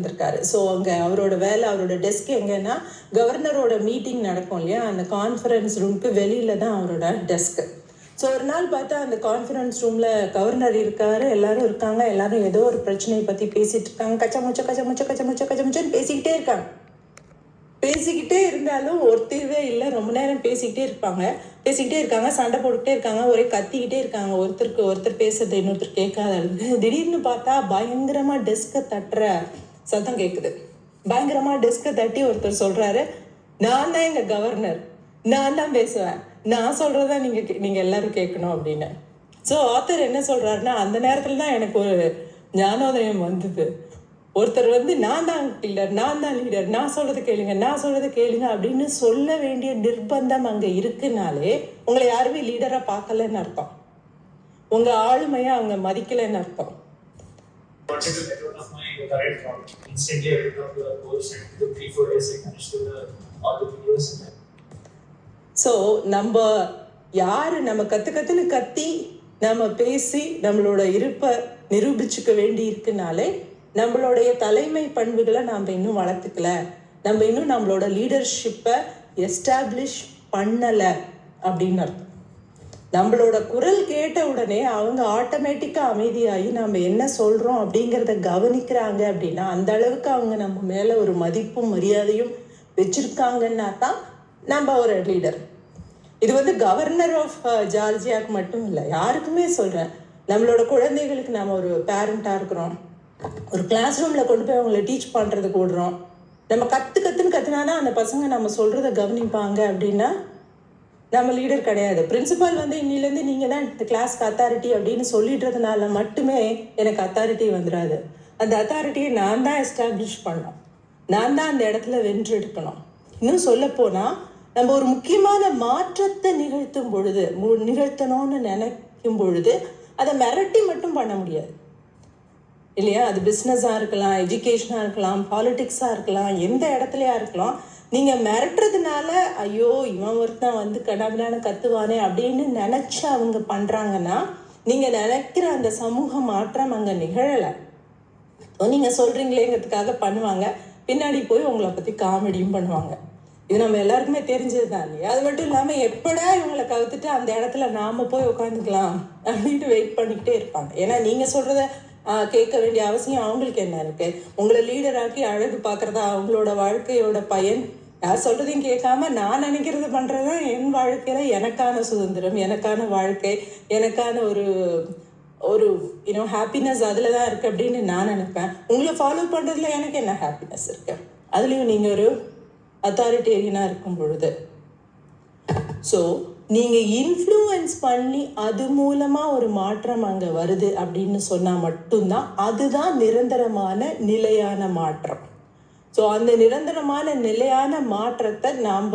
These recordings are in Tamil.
வந்திருக்காரு. ஸோ அங்கே அவரோட வேலை அவரோட டெஸ்க் எங்கன்னா கவர்னரோட மீட்டிங் நடக்கும் இல்லையா? அந்த கான்ஃபரன்ஸ் ரூம்க்கு வெளியில தான் அவரோட டெஸ்க்கு ஸோ ஒரு நாள் பார்த்தா அந்த கான்ஃபரன்ஸ் ரூமில் கவர்னர் இருக்காரு எல்லாரும் இருக்காங்க எல்லாரும் ஏதோ ஒரு பிரச்சனையை பற்றி பேசிட்டு இருக்காங்க. கச்சா முச்ச கச்சமுச்ச முச்ச முச்ச பேசிக்கிட்டே இருக்காங்க. பேசிக்கிட்டே இருந்தாலும் ஒரு தீர்வே இல்லை. ரொம்ப நேரம் பேசிக்கிட்டே இருப்பாங்க. பேசிக்கிட்டே இருக்காங்க சண்டை போட்டுக்கிட்டே இருக்காங்க ஒரே கத்திக்கிட்டே இருக்காங்க. ஒருத்தருக்கு ஒருத்தர் பேசுறது இன்னொருத்தர் கேட்காத திடீர்னு பார்த்தா பயங்கரமா டெஸ்கை தட்டுற சத்தம் கேட்குது பயங்கரமா டெஸ்க்கை தட்டி ஒருத்தர் சொல்றாரு நான் தான் எங்க கவர்னர் நான் தான் பேசுவேன். நான் சொல்றதா நீங்க கே- நீங்க எல்லாரும் கேட்கணும் அப்படின்னு. ஸோ ஆத்தர் என்ன சொல்றாருன்னா அந்த நேரத்துல தான் எனக்கு ஒரு ஞானோதயம் வந்தது. ஒருத்தர் வந்து நான் தான் லீடர் நான் தான் லீடர் நான் சொல்றது கேளுங்க நான் சொல்றது கேளுங்க அப்படின்னு சொல்ல வேண்டிய நிர்பந்தம் அங்க இருக்குனாலே உங்களை யாருமே லீடரா பார்க்கலன்னு அர்த்தம். உங்க ஆளுமையை அவங்க மதிக்கலைன்னு அர்த்தம். Wanted to get one of my current project. Instantly, I went on to the course and took three, four days I finished with the, all the videos. And then so நம்ம யாரு நம்ம கத்து கத்துன்னு கத்தி நம்ம பேசி நம்மளோட இருப்பை நிரூபிச்சுக்க வேண்டி இருக்குனாலே நம்மளுடைய தலைமை பண்புகளை நாம் இன்னும் வளர்த்துக்கல நம்ம இன்னும் நம்மளோட லீடர்ஷிப்பை எஸ்டாப்ளிஷ் பண்ணலை அப்படின்னு அர்த்தம் நம்மளோட குரல் கேட்ட உடனே அவங்க ஆட்டோமேட்டிக்காக அமைதியாகி நம்ம என்ன சொல்கிறோம் அப்படிங்கிறத கவனிக்கிறாங்க அப்படின்னா அந்த அளவுக்கு அவங்க நம்ம மேலே ஒரு மதிப்பும் மரியாதையும் வச்சுருக்காங்கன்னா தான் நம்ம ஒரு லீடர் இது வந்து கவர்னர் ஆஃப் ஜார்ஜியாவுக்கு மட்டும் இல்லை யாருக்குமே சொல்கிறேன் நம்மளோட குழந்தைகளுக்கு நம்ம ஒரு பேரண்ட்டாக இருக்கிறோம். ஒரு கிளாஸ் ரூமில் கொண்டு போய் அவங்கள டீச் பண்ணுறதுக்கு விடுறோம். நம்ம கற்று கற்றுன்னு கற்றுனானா அந்த பசங்க நம்ம சொல்கிறத கவனிப்பாங்க அப்படின்னா நம்ம லீடர் கிடையாது. பிரின்சிபால் வந்து இன்னிலேருந்து நீங்கள் தான் இந்த கிளாஸ்க்கு அத்தாரிட்டி அப்படின்னு சொல்லிடுறதுனால மட்டுமே எனக்கு அத்தாரிட்டி வந்துடாது. அந்த அத்தாரிட்டியை நான் தான் எஸ்டாப்ளிஷ் பண்ணணும். நான் தான் அந்த இடத்துல வென்று எடுக்கணும் இன்னும் சொல்லப்போனால் நம்ம ஒரு முக்கியமான மாற்றத்தை நிகழ்த்தும் பொழுது மு- நிகழ்த்தணும்னு நினைக்கும் பொழுது அதை மிரட்டி மட்டும் பண்ண முடியாது. இல்லையா? அது பிஸ்னஸாக இருக்கலாம் எஜுகேஷனாக இருக்கலாம் பாலிட்டிக்ஸாக இருக்கலாம் எந்த இடத்துலையா இருக்கலாம் நீங்கள் மிரட்டுறதுனால ஐயோ இவன் ஒருத்தன் வந்து கடவுளான கத்துவானே அப்படின்னு நினச்சி அவங்க பண்ணுறாங்கன்னா நீங்கள் நினைக்கிற அந்த சமூக மாற்றம் அங்கே நிகழலை. நீங்கள் சொல்கிறீங்களேங்கிறதுக்காக பண்ணுவாங்க. பின்னாடி போய் உங்களை பற்றி காமெடியும் பண்ணுவாங்க. இது நம்ம எல்லாருக்குமே தெரிஞ்சது தான் இல்லையா? அது மட்டும் இல்லாமல் எப்படா இவங்களை கவுத்துட்டு அந்த இடத்துல நாம போய் உட்காந்துக்கலாம் அப்படின்ட்டு வெயிட் பண்ணிக்கிட்டே இருப்பாங்க. ஏன்னா நீங்கள் சொல்கிறத கேட்க வேண்டிய அவசியம் அவங்களுக்கு என்ன இருக்கு? உங்களை லீடராக்கி அழகு பார்க்குறதா அவங்களோட வாழ்க்கையோட பயன்? யார் சொல்றதையும் கேட்காம நான் நினைக்கிறது பண்ணுறது தான் என் வாழ்க்கையில் எனக்கான சுதந்திரம் எனக்கான வாழ்க்கை எனக்கான ஒரு ஒரு யூனோ ஹாப்பினஸ் அதில் தான் இருக்குது அப்படின்னு நான் நினைப்பேன். உங்களை ஃபாலோ பண்ணுறதுல எனக்கு என்ன ஹாப்பினஸ் இருக்கு? அதுலேயும் நீங்கள் ஒரு அத்தாரிட்டேரியனாக இருக்கும் பொழுது. ஸோ நீங்கள் இன்ஃப்ளூயன்ஸ் பண்ணி அது மூலமாக ஒரு மாற்றம் அங்கே வருது அப்படின்னு சொன்னால் மட்டும்தான் அதுதான் நிரந்தரமான நிலையான மாற்றம். ஸோ அந்த நிரந்தரமான நிலையான மாற்றத்தை நாம்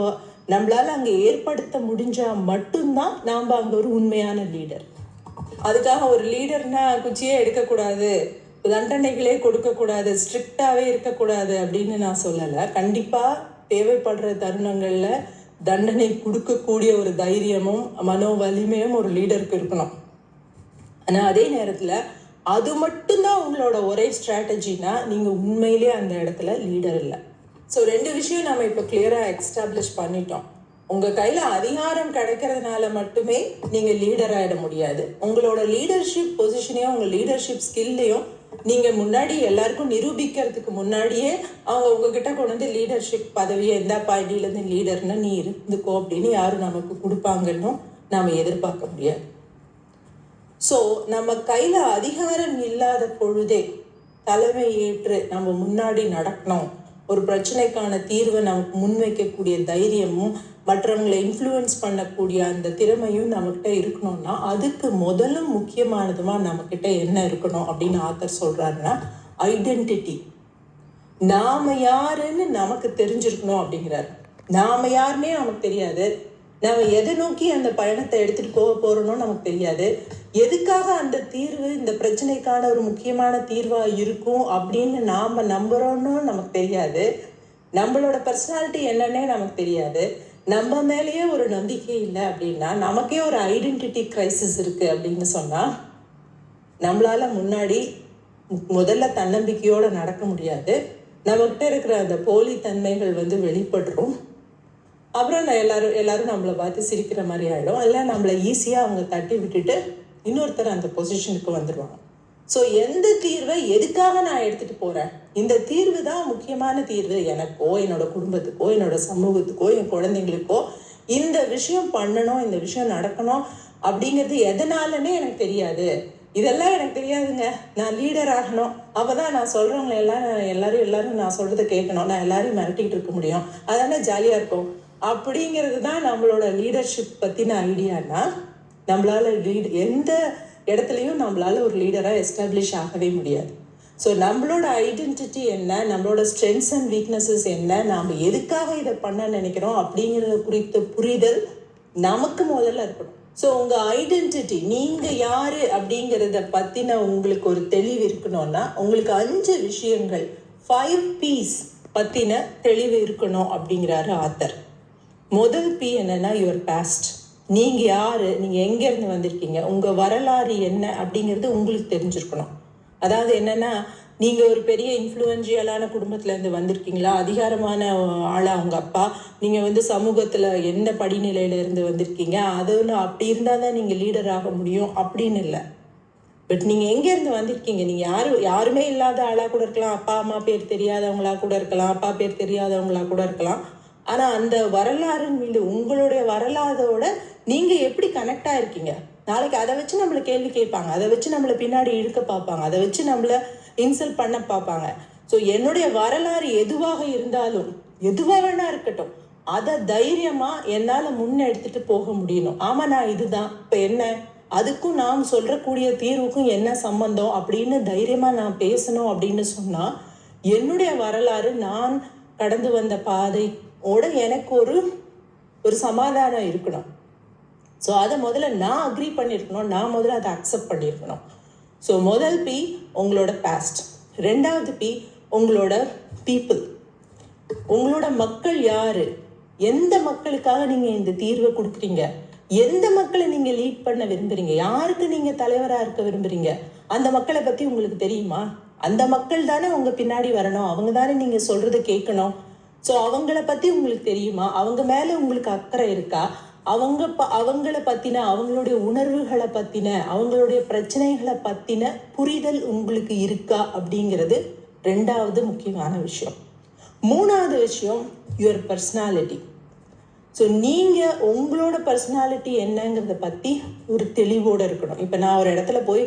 நம்மளால் அங்கே ஏற்படுத்த முடிஞ்சால் மட்டும்தான் நாம் அங்கே ஒரு உண்மையான லீடர் அதுக்காக ஒரு லீடர்னா குச்சியே எடுக்கக்கூடாது தண்டனைகளே கொடுக்கக்கூடாது ஸ்ட்ரிக்டாகவே இருக்கக்கூடாது அப்படின்னு நான் சொல்லலை. கண்டிப்பாக தேவைப்படுற தருணங்களில் தண்டனை கொடுக்கக்கூடிய ஒரு தைரியமும் மனோ வலிமையும் ஒரு லீடருக்கு இருக்கணும். ஆனால் அதே நேரத்தில் அது மட்டும்தான் உங்களோட ஒரே ஸ்ட்ராட்டஜினா நீங்கள் உண்மையிலேயே அந்த இடத்துல லீடர் இல்லை. ஸோ ரெண்டு விஷயம் நம்ம இப்போ கிளியராக எக்ஸ்டாப்ளிஷ் பண்ணிட்டோம். உங்கள் கையில் அதிகாரம் கிடைக்கிறதுனால மட்டுமே நீங்கள் லீடர் ஆகிட முடியாது. உங்களோட லீடர்ஷிப் பொசிஷனையும் உங்கள் லீடர்ஷிப் ஸ்கில்லையும் நீங்கள் முன்னாடி எல்லாருக்கும் நிரூபிக்கிறதுக்கு முன்னாடியே அவங்க உங்ககிட்ட கொண்டு வந்து லீடர்ஷிப் பதவியை எந்த பாயிண்டிலேருந்து லீடர்னு நீ இருந்துக்கோ அப்படின்னு யாரும் நமக்கு கொடுப்பாங்கன்னு நாம் எதிர்பார்க்க முடியாது. ஸோ நம்ம கையில் அதிகாரம் இல்லாத பொழுதே தலைமை ஏற்று நம்ம முன்னாடி நடக்கணும். ஒரு பிரச்சனைக்கான தீர்வை நமக்கு முன்வைக்கக்கூடிய தைரியமும் மற்றவங்களை இன்ஃப்ளூயன்ஸ் பண்ணக்கூடிய அந்த திறமையும் நம்மக்கிட்ட இருக்கணும்னா அதுக்கு முதலும் முக்கியமானதுமா நம்மக்கிட்ட என்ன இருக்கணும் அப்படின்னு ஆத்தர் சொல்கிறாருன்னா ஐடென்டிட்டி நாம யாருன்னு நமக்கு தெரிஞ்சிருக்கணும் அப்படிங்கிறார். நாம யாருன்னே நமக்கு தெரியாது. நம்ம எதை நோக்கி அந்த பயணத்தை எடுத்துகிட்டு போக போகிறோன்னு நமக்கு தெரியாது. எதுக்காக அந்த தீர்வு இந்த பிரச்சனைக்கான ஒரு முக்கியமான தீர்வாக இருக்கும் அப்படின்னு நாம் நம்புகிறோன்னு நமக்கு தெரியாது. நம்மளோட பர்சனாலிட்டி என்னன்னே நமக்கு தெரியாது. நம்ம மேலேயே ஒரு நம்பிக்கை இல்லை அப்படின்னா நமக்கே ஒரு ஐடென்டிட்டி கிரைசிஸ் இருக்குது அப்படின்னு சொன்னால் நம்மளால் முன்னாடி முதல்ல தன்னம்பிக்கையோடு நடக்க முடியாது. நம்மகிட்ட இருக்கிற அந்த போலி தன்மைகள் வந்து வெளிப்படுறோம் அப்புறம் நான் எல்லாரும் எல்லாரும் நம்மளை பார்த்து சிரிக்கிற மாதிரி ஆகிடும் இல்லை நம்மளை ஈஸியாக அவங்க தட்டி விட்டுட்டு இன்னொருத்தர் அந்த பொசிஷனுக்கு வந்துடுவாங்க ஸோ எந்த தீர்வை எதுக்காக நான் எடுத்துகிட்டு போகிறேன் இந்த தீர்வு தான் முக்கியமான தீர்வு. எனக்கோ என்னோட குடும்பத்துக்கோ என்னோட சமூகத்துக்கோ என் குழந்தைங்களுக்கோ இந்த விஷயம் பண்ணணும் இந்த விஷயம் நடக்கணும் அப்படிங்கிறது எதனாலனே எனக்கு தெரியாது. இதெல்லாம் எனக்கு தெரியாதுங்க. நான் லீடர் ஆகணும். அப்போ தான் நான் சொல்கிறவங்களை எல்லாம் எல்லாரும் எல்லாரும் நான் சொல்கிறத கேட்கணும். நான் எல்லாரையும் மிரட்டிகிட்டு இருக்க முடியும். அதானே ஜாலியாக இருக்கும். அப்படிங்கிறது தான் நம்மளோட லீடர்ஷிப் பற்றின ஐடியானா நம்மளால லீட் எந்த இடத்துலையும் நம்மளால ஒரு லீடராக எஸ்டாப்ளிஷ் ஆகவே முடியாது. ஸோ நம்மளோட ஐடென்டிட்டி என்ன நம்மளோட ஸ்ட்ரென்த்ஸ் அண்ட் வீக்னஸஸ் என்ன நாம் எதுக்காக இதை பண்ண நினைக்கிறோம் அப்படிங்கிறத குறித்த புரிதல் நமக்கு முதல்ல இருக்கணும். ஸோ உங்கள் ஐடென்டிட்டி நீங்கள் யார் அப்படிங்கிறத பற்றின உங்களுக்கு ஒரு தெளிவு இருக்கணும்னா உங்களுக்கு அஞ்சு விஷயங்கள் ஃபைவ் பீஸ் பற்றின தெளிவு இருக்கணும் அப்படிங்கிறாரு ஆத்தர். முதல் பி என்னன்னா யுவர் பாஸ்ட் நீங்க யாரு? நீங்க எங்க இருந்து வந்திருக்கீங்க? உங்க வரலாறு என்ன அப்படிங்கிறது உங்களுக்கு தெரிஞ்சிருக்கணும். அதாவது என்னன்னா நீங்க ஒரு பெரிய இன்ஃப்ளூயன்ஷியலான குடும்பத்துல இருந்து வந்திருக்கீங்களா? அதிகாரமான ஆளா உங்க அப்பா? நீங்க வந்து சமூகத்துல எந்த படிநிலையில இருந்து வந்திருக்கீங்க அதுன்னு அப்படி இருந்தால் தான் நீங்க லீடர் ஆக முடியும் அப்படின்னு இல்லை. பட் நீங்கள் எங்கேருந்து வந்திருக்கீங்க? நீங்கள் யாரு? யாருமே இல்லாத ஆளாக கூட இருக்கலாம். அப்பா அம்மா பேர் தெரியாதவங்களா கூட இருக்கலாம். அப்பா பேர் தெரியாதவங்களா கூட இருக்கலாம். ஆனால் அந்த வரலாறின் மீது உங்களுடைய வரலாறோட நீங்கள் எப்படி கனெக்டாக இருக்கீங்க? நாளைக்கு அதை வச்சு நம்மளை கேள்வி கேட்பாங்க. அதை வச்சு நம்மளை பின்னாடி இழுக்க பார்ப்பாங்க. அதை வச்சு நம்மளை இன்சல்ட் பண்ண பார்ப்பாங்க. ஸோ என்னுடைய வரலாறு எதுவாக இருந்தாலும் எதுவாக வேணா இருக்கட்டும் அதை தைரியமாக என்னால் முன்னெடுத்துட்டு போக முடியணும். ஆமாம் நான் இதுதான். இப்போ என்ன? அதுக்கும் நாம் சொல்கிறக்கூடிய தீர்வுக்கும் என்ன சம்பந்தம் அப்படின்னு தைரியமாக நான் பேசணும் அப்படின்னு சொன்னால் என்னுடைய வரலாறு நான் கடந்து வந்த பாதை உடனே எனக்கு ஒரு ஒரு சமாதானம் இருக்கணும். ஸோ அதை முதல்ல நான் அக்ரி பண்ணியிருக்கணும் நான் முதல்ல அதை அக்செப்ட் பண்ணியிருக்கணும் ஸோ முதல் பி உங்களோட பாஸ்ட் ரெண்டாவது பி உங்களோட பீப்புள் உங்களோட மக்கள் யார்? எந்த மக்களுக்காக நீங்கள் இந்த தீர்வை கொடுக்குறீங்க? எந்த மக்களை நீங்கள் லீட் பண்ண விரும்புகிறீங்க யாருக்கு நீங்கள் தலைவராக இருக்க விரும்புகிறீங்க அந்த மக்களை பற்றி உங்களுக்கு தெரியுமா? அந்த மக்கள் தானே உங்கள் பின்னாடி வரணும். அவங்க தானே நீங்கள் சொல்கிறத கேட்கணும். ஸோ அவங்கள பத்தி உங்களுக்கு தெரியுமா? அவங்க மேல உங்களுக்கு அக்கறை இருக்கா? அவங்க ப அவங்கள பத்தின அவங்களுடைய உணர்வுகளை பத்தின அவங்களுடைய பிரச்சனைகளை பத்தின புரிதல் உங்களுக்கு இருக்கா? அப்படிங்கிறது ரெண்டாவது முக்கியமான விஷயம். மூணாவது விஷயம் யுவர் பர்சனாலிட்டி ஸோ நீங்கள் உங்களோட பர்சனாலிட்டி என்னங்கிறத பற்றி ஒரு தெளிவோடு இருக்கணும். இப்போ நான் ஒரு இடத்துல போய்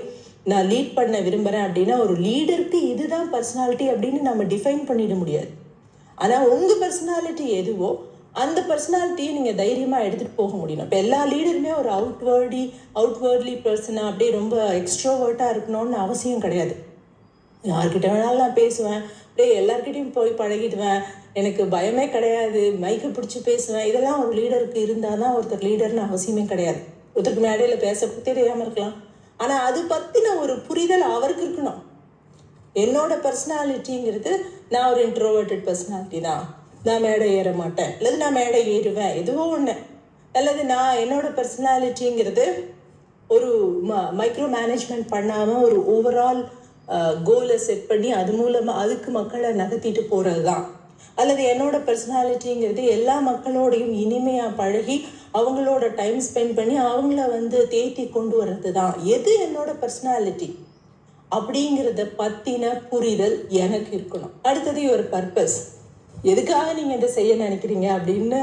நான் லீட் பண்ண விரும்புகிறேன் அப்படின்னா ஒரு லீடருக்கு இதுதான் பர்சனாலிட்டி அப்படின்னு நம்ம டிஃபைன் பண்ணிட முடியாது. ஆனால் உங்கள் பர்சனாலிட்டி எதுவோ அந்த பர்சனாலிட்டியை நீங்கள் தைரியமாக எடுத்துகிட்டு போக முடியும் இப்போ எல்லா லீடருமே ஒரு அவுட்வேர்டி அவுட்வேர்ட்லி பர்சனாக அப்படியே ரொம்ப எக்ஸ்ட்ரோவேர்ட்டாக இருக்கணும்னு அவசியம் கிடையாது. யார்கிட்ட வேணாலும் நான் பேசுவேன். அப்படியே எல்லார்கிட்டையும் போய் பழகிடுவேன். எனக்கு பயமே கிடையாது. மைக்கை பிடிச்சி பேசுவேன். இதெல்லாம் ஒரு லீடருக்கு இருந்தால் தான் ஒருத்தர் லீடர்னு அவசியமே கிடையாது. ஒருத்தருக்கு மேடையில் பேச தெரியாமல் இருக்கலாம். ஆனால் அது பற்றின ஒரு புரிதல் அவருக்கு இருக்கணும். என்னோட பர்சனாலிட்டிங்கிறது நான் ஒரு இன்ட்ரோவர்டட் பர்சனாலிட்டி தான். நான் மேடை ஏற மாட்டேன். அல்லது நான் மேடை ஏறுவேன். எதுவோ ஒன்று அல்லது நான் என்னோட பர்சனாலிட்டிங்கிறது ஒரு ம மைக்ரோ மேனேஜ்மெண்ட் பண்ணாமல் ஒரு ஓவரால் கோலை செட் பண்ணி அது மூலமாக அதுக்கு மக்களை நகர்த்திட்டு போகிறது தான். அல்லது என்னோட பர்சனாலிட்டிங்கிறது எல்லா மக்களோடையும் இனிமையாக பழகி அவங்களோட டைம் ஸ்பெண்ட் பண்ணி அவங்கள வந்து தேத்தி கொண்டு வர்றது தான். எது என்னோட பர்சனாலிட்டி அப்படிங்கிறத பற்றின புரிதல் எனக்கு இருக்கணும். அடுத்தது ஒரு பர்பஸ் எதுக்காக நீங்கள் இதை செய்ய நினைக்கிறீங்க அப்படின்னு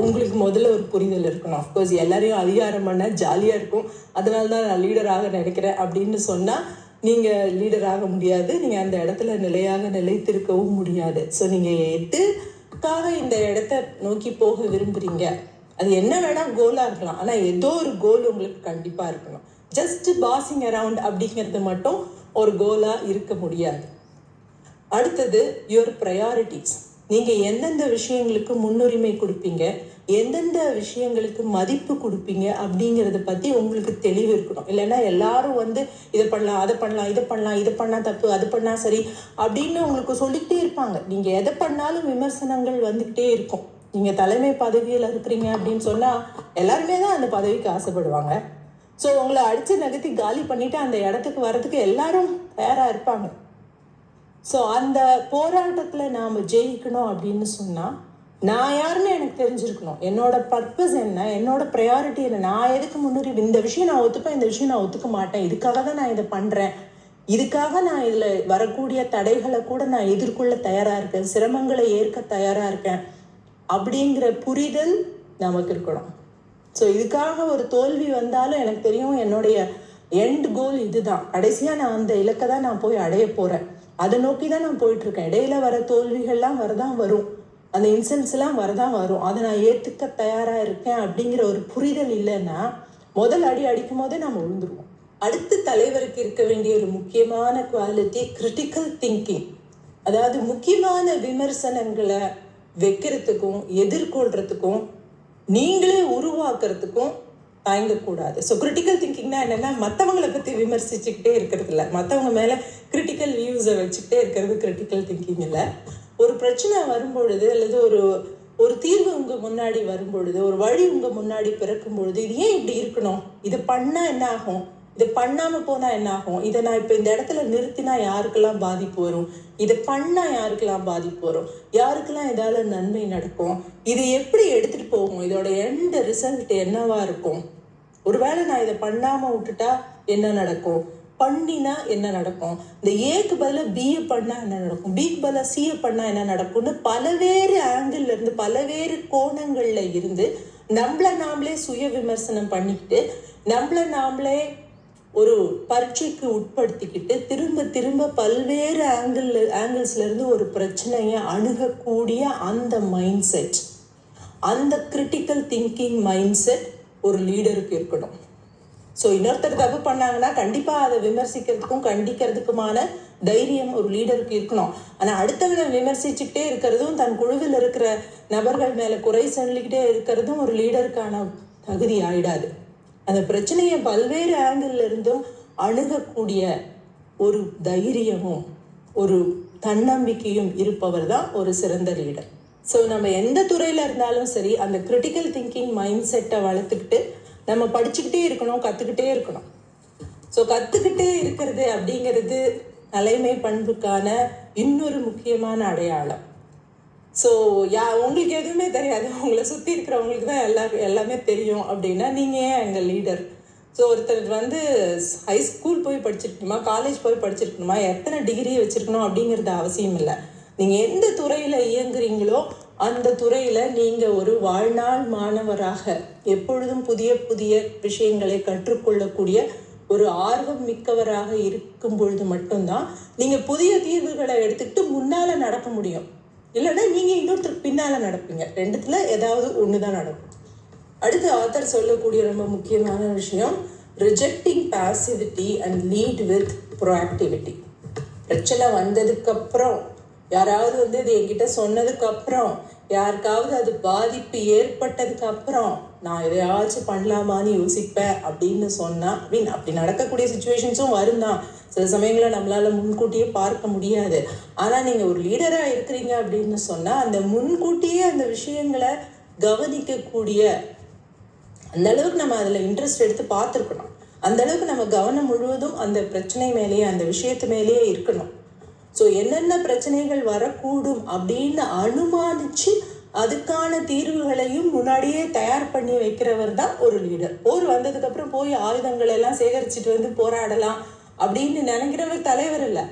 உங்களுக்கு முதல்ல ஒரு புரிதல் இருக்கணும். அஃப்கோர்ஸ் எல்லாரையும் அதிகாரம் பண்ண ஜாலியாக இருக்கும். அதனால தான் நான் லீடராக நினைக்கிறேன் அப்படின்னு சொன்னால் நீங்கள் லீடராக முடியாது. நீங்கள் அந்த இடத்துல நிலையாக நிலைத்திருக்கவும் முடியாது. ஸோ நீங்கள் எதுக்காக இந்த இடத்த நோக்கி போக விரும்புகிறீங்க அது என்ன வேணால் கோலாக இருக்கலாம். ஆனால் ஏதோ ஒரு கோல் உங்களுக்கு கண்டிப்பாக இருக்கணும். ஜஸ்ட் பாசிங் அரவுண்ட் அப்படிங்கிறது மட்டும் ஒரு கோலாக இருக்க முடியாது. அடுத்தது யுவர் ப்ரையாரிட்டிஸ் நீங்கள் எந்தெந்த விஷயங்களுக்கு முன்னுரிமை கொடுப்பீங்க எந்தெந்த விஷயங்களுக்கு மதிப்பு கொடுப்பீங்க அப்படிங்கிறத பற்றி உங்களுக்கு தெளிவு இருக்கணும். இல்லைன்னா எல்லாரும் வந்து இதை பண்ணலாம் அதை பண்ணலாம் இதை பண்ணலாம் இதை பண்ணால் தப்பு அது பண்ணால் சரி அப்படின்னு உங்களுக்கு சொல்லிக்கிட்டே இருப்பாங்க. நீங்கள் எதை பண்ணாலும் விமர்சனங்கள் வந்துக்கிட்டே இருக்கும். நீங்கள் தலைமை பதவியில் இருக்கிறீங்க அப்படின்னு சொன்னால் எல்லாருமே தான் அந்த பதவிக்கு ஆசைப்படுவாங்க. ஸோ உங்களை அடித்து நகர்த்தி காலி பண்ணிவிட்டு அந்த இடத்துக்கு வர்றதுக்கு எல்லாரும் தயாராக இருப்பாங்க. ஸோ அந்த போராட்டத்தில் நாம் ஜெயிக்கணும் அப்படின்னு சொன்னால் நான் யாருன்னு எனக்கு தெரிஞ்சிருக்கணும். என்னோட பர்பஸ் என்ன? என்னோட ப்ரையாரிட்டி என்ன? நான் எதுக்கு முன்னுரிமை இந்த விஷயம் நான் ஒத்துப்பேன் இந்த விஷயம் நான் ஒத்துக்க மாட்டேன். இதுக்காக தான் நான் இதை பண்ணுறேன் இதுக்காக நான் இதில் வரக்கூடிய தடைகளை கூட நான் எதிர்கொள்ள தயாராக இருக்கேன். சிரமங்களை ஏற்க தயாராக இருக்கேன். அப்படிங்கிற புரிதல் நமக்கு இருக்கணும். ஸோ இதுக்காக ஒரு தோல்வி வந்தாலும் எனக்கு தெரியும் என்னுடைய எண்ட் கோல் இதுதான். கடைசியாக நான் அந்த இலக்கை தான் நான் போய் அடைய போகிறேன் அதை நோக்கி தான் நான் போயிட்டுருக்கேன். இடையில வர தோல்விகள்லாம் வரதான் வரும். அந்த இன்சல்ஸ்லாம் வரதான் வரும். அதை நான் ஏற்றுக்க தயாராக இருக்கேன் அப்படிங்கிற ஒரு புரிதல் இல்லைன்னா முதல் அடி அடிக்கும் போதே நம்ம விழுந்துருவோம். அடுத்த தலைவருக்கு இருக்க வேண்டிய ஒரு முக்கியமான குவாலிட்டி கிரிட்டிக்கல் திங்கிங் அதாவது முக்கியமான விமர்சனங்களை வைக்கிறதுக்கும் எதிர்கொள்றதுக்கும் நீங்களே உருவாக்குறதுக்கும் தயங்கக்கூடாது. ஸோ கிரிட்டிக்கல் திங்கிங்னா என்னென்னா மற்றவங்களை பற்றி விமர்சிச்சுக்கிட்டே இருக்கிறது இல்லை மற்றவங்க மேலே கிரிட்டிக்கல் வியூஸை வச்சுக்கிட்டே இருக்கிறது கிரிட்டிக்கல் திங்கிங் இல்லை. ஒரு பிரச்சனை வரும்பொழுது அல்லது ஒரு ஒரு தீர்வு உங்கள் முன்னாடி வரும்பொழுது ஒரு வழி உங்கள் முன்னாடி பிறக்கும் பொழுது இது ஏன் இப்படி இருக்கணும்? இது பண்ணால் என்ன ஆகும்? இது பண்ணாமல் போனால் என்ன ஆகும் இதை நான் இப்போ இந்த இடத்துல நிறுத்தினா யாருக்கெல்லாம் பாதிப்பு வரும்? இதை பண்ணால் யாருக்கெல்லாம் பாதிப்பு வரும்? யாருக்கெல்லாம் இதால நன்மை நடக்கும்? இது எப்படி எடுத்துகிட்டு போகும்? இதோட எந்த ரிசல்ட் என்னவா இருக்கும்? ஒருவேளை நான் இதை பண்ணாமல் விட்டுட்டா என்ன நடக்கும்? பண்ணினா என்ன நடக்கும்? இந்த ஏக்கு பதிலாக பிஏ பண்ணால் என்ன நடக்கும்? பிக்கு பதிலாக சிஏ பண்ணால் என்ன நடக்கும்னு பலவேறு ஆங்கிள் இருந்து பலவேறு கோணங்களில் இருந்து நம்மள நாமளே சுய விமர்சனம் பண்ணிக்கிட்டு நம்மள நாமளே ஒரு பரீட்சைக்கு உட்படுத்திக்கிட்டு திரும்ப திரும்ப பல்வேறு ஆங்கிள் ஆங்கிள்ஸ்லேருந்து ஒரு பிரச்சனையை அணுகக்கூடிய அந்த மைண்ட் செட் அந்த கிரிட்டிக்கல் திங்கிங் மைண்ட் செட் ஒரு லீடருக்கு இருக்கணும். ஸோ இன்னொருத்தர் தப்பு பண்ணாங்கன்னா கண்டிப்பாக அதை விமர்சிக்கிறதுக்கும் கண்டிக்கிறதுக்குமான தைரியம் ஒரு லீடருக்கு இருக்கணும். ஆனால் அடுத்தவனை விமர்சிச்சுக்கிட்டே இருக்கிறதும் தன் குழுவில் இருக்கிற நபர்கள் மேலே குறை சொல்லிக்கிட்டே இருக்கிறதும் ஒரு லீடருக்கான தகுதி ஆயிடாது. அந்த பிரச்சனையை பல்வேறு ஆங்கிள் இருந்தும் அணுகக்கூடிய ஒரு தைரியமும் ஒரு தன்னம்பிக்கையும் இருப்பவர் தான் ஒரு சிறந்த லீடர் ஸோ நம்ம எந்த துறையில் இருந்தாலும் சரி அந்த கிரிட்டிக்கல் திங்கிங் மைண்ட் செட்டை வளர்த்துக்கிட்டு நம்ம படிச்சுக்கிட்டே இருக்கணும் கற்றுக்கிட்டே இருக்கணும். ஸோ கற்றுக்கிட்டே இருக்கிறது அப்படிங்கிறது தலைமை பண்புக்கான இன்னொரு முக்கியமான அடையாளம். ஸோ யா உங்களுக்கு எதுவுமே தெரியாது. உங்களை சுற்றி இருக்கிறவங்களுக்கு தான் எல்லா எல்லாமே தெரியும் அப்படின்னா நீங்கள் ஏன் எங்கள் லீடர் ஸோ ஒருத்தர் வந்து ஹை ஸ்கூல் போய் படிச்சிருக்கணுமா காலேஜ் போய் படிச்சிருக்கணுமா எத்தனை டிகிரி வச்சுருக்கணும் அப்படிங்கிறது அவசியம் இல்லை. நீங்கள் எந்த துறையில் இயங்குறீங்களோ அந்த துறையில் நீங்கள் ஒரு வாழ்நாள் மாணவராக எப்பொழுதும் புதிய புதிய விஷயங்களை கற்றுக்கொள்ளக்கூடிய ஒரு ஆர்வம் மிக்கவராக இருக்கும் பொழுது மட்டும்தான் நீங்கள் புதிய தீர்வுகளை எடுத்துக்கிட்டு முன்னால் நடக்க முடியும். இல்லைன்னா நீங்கள் இன்னொருத்தருக்கு பின்னால் நடப்பீங்க. ரெண்டுத்தில் ஏதாவது ஒன்று தான் நடக்கும். அடுத்து ஆத்தர் சொல்லக்கூடிய ரொம்ப முக்கியமான விஷயம் rejecting positivity and lead with proactivity பிரச்சனை வந்ததுக்கப்புறம் யாராவது வந்து இது என்கிட்ட சொன்னதுக்கப்புறம் யாருக்காவது அது பாதிப்பு ஏற்பட்டதுக்கப்புறம் நான் எதையாச்சும் பண்ணலாமான்னு யோசிப்பேன் அப்படின்னு சொன்னால் மீன் அப்படி நடக்கக்கூடிய சுச்சுவேஷன்ஸும் வரும் தான் சில சமயங்களில் நம்மளால முன்கூட்டியே பார்க்க முடியாது. ஆனால் நீங்கள் ஒரு லீடராக இருக்கிறீங்க அப்படின்னு சொன்னால் அந்த முன்கூட்டியே அந்த விஷயங்களை கவனிக்கக்கூடிய அந்த அளவுக்கு நம்ம அதில் இன்ட்ரெஸ்ட் எடுத்து பார்த்துருக்கணும். அந்த அளவுக்கு நம்ம கவனம் முழுவதும் அந்த பிரச்சனை மேலேயே அந்த விஷயத்து மேலேயே இருக்கணும். ஸோ என்னென்ன பிரச்சனைகள் வரக்கூடும் அப்படின்னு அனுமானிச்சு அதுக்கான தீர்வுகளையும் முன்னாடியே தயார் பண்ணி வைக்கிறவர் தான் ஒரு லீடர் போர் வந்ததுக்கப்புறம் போய் ஆயுதங்கள் எல்லாம் சேகரிச்சுட்டு வந்து போராடலாம் அப்படின்னு நினைக்கிறவர் தலைவர் இல்லை.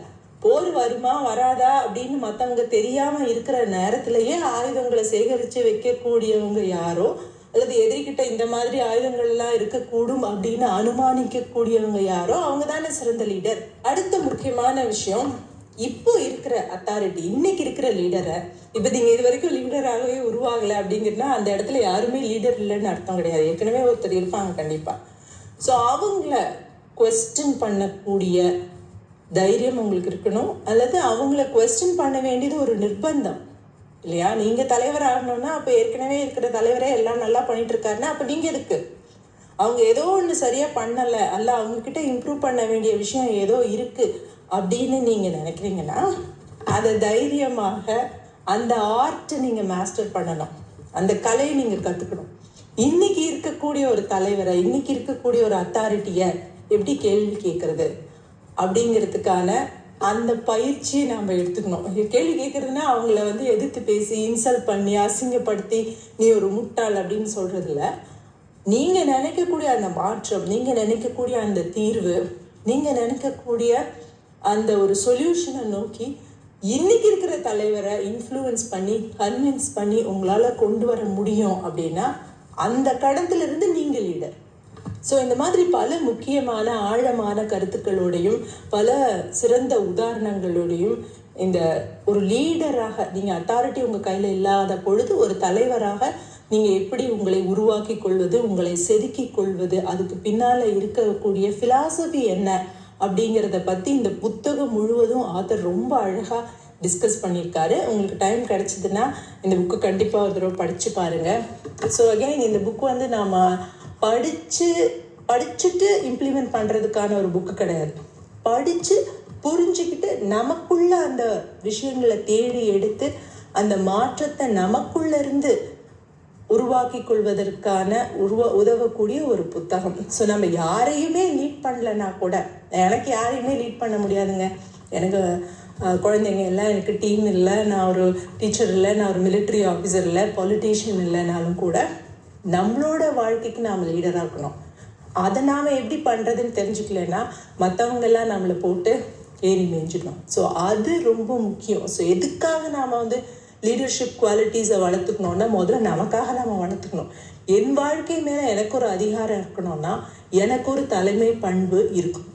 போர் வருமா வராதா அப்படின்னு மற்றவங்க தெரியாமல் இருக்கிற நேரத்திலேயே ஆயுதங்களை சேகரித்து வைக்கக்கூடியவங்க யாரோ அல்லது எதிரிக்கிட்ட இந்த மாதிரி ஆயுதங்கள் எல்லாம் இருக்கக்கூடும் அப்படின்னு அனுமானிக்கக்கூடியவங்க யாரோ அவங்க தானே சிறந்த லீடர் அடுத்த முக்கியமான விஷயம் இப்போ இருக்கிற அத்தாரிட்டி இன்னைக்கு இருக்கிற லீடரை இப்போ நீங்கள் இது வரைக்கும் லீடராகவே உருவாகலை அப்படிங்கிறனா அந்த இடத்துல யாருமே லீடர் இல்லைன்னு அர்த்தம் கிடையாது. ஏற்கனவே ஒருத்தர் இருப்பாங்க கண்டிப்பாக ஸோ அவங்கள கொஸ்டின் பண்ணக்கூடிய தைரியம் உங்களுக்கு இருக்கணும் அல்லது அவங்கள கொஸ்டின் பண்ண வேண்டியது ஒரு நிர்பந்தம். இல்லையா? நீங்கள் தலைவர் ஆகணும்னா அப்போ ஏற்கனவே இருக்கிற தலைவரே எல்லாம் நல்லா பண்ணிட்டு இருக்காருன்னா அப்போ நீங்கள் எதுக்கு? அவங்க ஏதோ ஒன்று சரியாக பண்ணலை அல்ல அவங்கக்கிட்ட இம்ப்ரூவ் பண்ண வேண்டிய விஷயம் ஏதோ இருக்குது அப்படின்னு நீங்கள் நினைக்கிறீங்கன்னா அதை தைரியமாக அந்த ஆர்ட்டை நீங்கள் மாஸ்டர் பண்ணணும். அந்த கலையை நீங்கள் கற்றுக்கணும் இன்னைக்கு இருக்கக்கூடிய ஒரு தலைவரை இன்னைக்கு இருக்கக்கூடிய ஒரு அத்தாரிட்டியை எப்படி கேள்வி கேட்குறது அப்படிங்கிறதுக்கான அந்த பயிற்சியை நாம் எடுத்துக்கணும். கேள்வி கேட்குறதுனா அவங்கள வந்து எதிர்த்து பேசி இன்சல்ட் பண்ணி அசிங்கப்படுத்தி நீ ஒரு முட்டாள் அப்படின்னு சொல்கிறதில்ல நீங்கள் நினைக்கக்கூடிய அந்த மாற்றம் நீங்கள் நினைக்கக்கூடிய அந்த தீர்வு நீங்கள் நினைக்கக்கூடிய அந்த ஒரு சொல்யூஷனை நோக்கி இன்னைக்கு இருக்கிற தலைவரை இன்ஃப்ளூயன்ஸ் பண்ணி கன்வின்ஸ் பண்ணி உங்களால் கொண்டு வர முடியும் அப்படின்னா அந்த கடத்திலிருந்து நீங்கள் லீடர் ஸோ இந்த மாதிரி பல முக்கியமான ஆழமான கருத்துக்களோடையும் பல சிறந்த உதாரணங்களோடையும் இந்த ஒரு லீடராக நீங்கள் அத்தாரிட்டி உங்கள் கையில் இல்லாத பொழுது ஒரு தலைவராக நீங்கள் எப்படி உங்களை உருவாக்கி கொள்வது உங்களை செதுக்கி கொள்வது அதுக்கு பின்னால் இருக்கக்கூடிய ஃபிலாசபி என்ன அப்படிங்கிறத பற்றி இந்த புத்தகம் முழுவதும் ஆத்தர் ரொம்ப அழகாக டிஸ்கஸ் பண்ணியிருக்காரு. உங்களுக்கு டைம் கிடச்சிதுன்னா இந்த புக்கு கண்டிப்பாக ஒரு தடவை படித்து பாருங்கள் ஸோ அகைன் இந்த புக் வந்து நாம் படித்து படிச்சுட்டு இம்ப்ளிமெண்ட் பண்ணுறதுக்கான ஒரு புக்கு கிடையாது. படித்து புரிஞ்சுக்கிட்டு நமக்குள்ள அந்த விஷயங்களை தேடி எடுத்து அந்த மாற்றத்தை நமக்குள்ள இருந்து உருவாக்கி கொள்வதற்கான உருவ உதவக்கூடிய ஒரு புத்தகம். ஸோ நம்ம யாரையுமே லீட் பண்ணலன்னா கூட எனக்கு யாரையுமே லீட் பண்ண முடியாதுங்க. எனக்கு குழந்தைங்க இல்லை எனக்கு டீம் இல்லை நான் ஒரு டீச்சர் இல்லை நான் ஒரு மிலிட்ரி ஆஃபீஸர் இல்லை பொலிட்டீஷியன் இல்லைனாலும் கூட நம்மளோட வாழ்க்கைக்கு நாம் லீடராக இருக்கணும். அதை நாம் எப்படி பண்ணுறதுன்னு தெரிஞ்சுக்கலன்னா மற்றவங்கெல்லாம் நம்மளை போட்டு ஏறி மேய்ஞ்சிடணும். ஸோ அது ரொம்ப முக்கியம். ஸோ எதுக்காக நாம் வந்து லீடர்ஷிப் குவாலிட்டிஸை வளர்த்துக்கணுன்னா முதல்ல நமக்காக நம்ம வளர்த்துக்கணும். என் வாழ்க்கை மேலே எனக்கு ஒரு அதிகாரம் இருக்கணும்னா எனக்கு ஒரு தலைமை பண்பு இருக்கும்.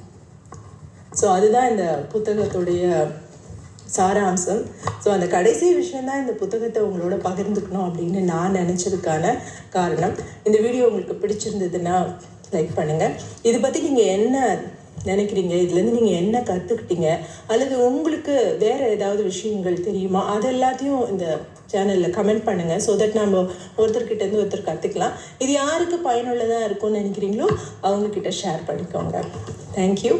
ஸோ அதுதான் இந்த புத்தகத்துடைய சாராம்சம். ஸோ அந்த கடைசி விஷயந்தான் இந்த புத்தகத்தை உங்களோட பகிர்ந்துக்கணும் அப்படின்னு நான் நினச்சதுக்கான காரணம். இந்த வீடியோ உங்களுக்கு பிடிச்சிருந்ததுன்னா லைக் பண்ணுங்கள் இதை பற்றி நீங்கள் என்ன நினைக்கிறீங்க? இதுலேருந்து நீங்கள் என்ன கற்றுக்கிட்டீங்க அல்லது உங்களுக்கு வேறு ஏதாவது விஷயங்கள் தெரியுமா? அது எல்லாத்தையும் இந்த சேனலில் கமெண்ட் பண்ணுங்கள் ஸோ தட் நம்ம ஒருத்தர்கிட்டேருந்து ஒருத்தர் கற்றுக்கலாம் இது யாருக்கு பயனுள்ளதாக இருக்கும்னு நினைக்கிறீங்களோ அவங்கக்கிட்ட ஷேர் பண்ணிக்கோங்க. தேங்க்யூ